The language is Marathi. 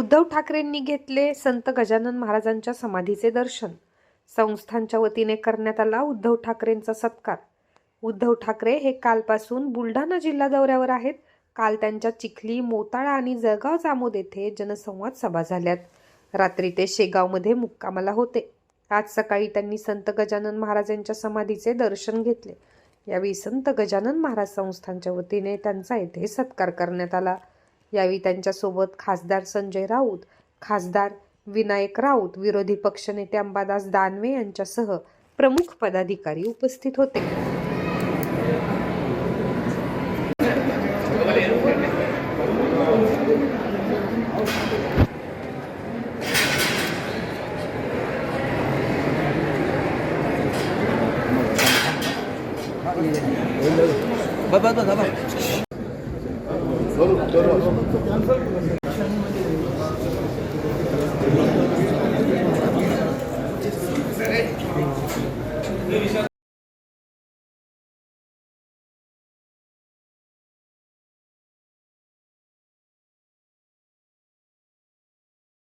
उद्धव ठाकरेंनी घेतले संत गजानन महाराजांच्या समाधीचे दर्शन. संस्थांच्या वतीने करण्यात आला उद्धव ठाकरेंचा सत्कार. उद्धव ठाकरे हे कालपासून बुलढाणा जिल्हा दौऱ्यावर आहेत. काल त्यांच्या चिखली मोताळा आणि जळगाव जामोद येथे जनसंवाद सभा झाल्यात. रात्री ते शेगावमध्ये मुक्कामाला होते. आज सकाळी त्यांनी संत गजानन महाराजांच्या समाधीचे दर्शन घेतले. यावेळी संत गजानन महाराज संस्थांच्या वतीने त्यांचा येथे सत्कार करण्यात आला. यावेळी त्यांच्यासोबत खासदार संजय राऊत खासदार विनायक राऊत विरोधी पक्षनेते अंबादास दानवे यांच्यासह प्रमुख पदाधिकारी उपस्थित होते. बाबा సరే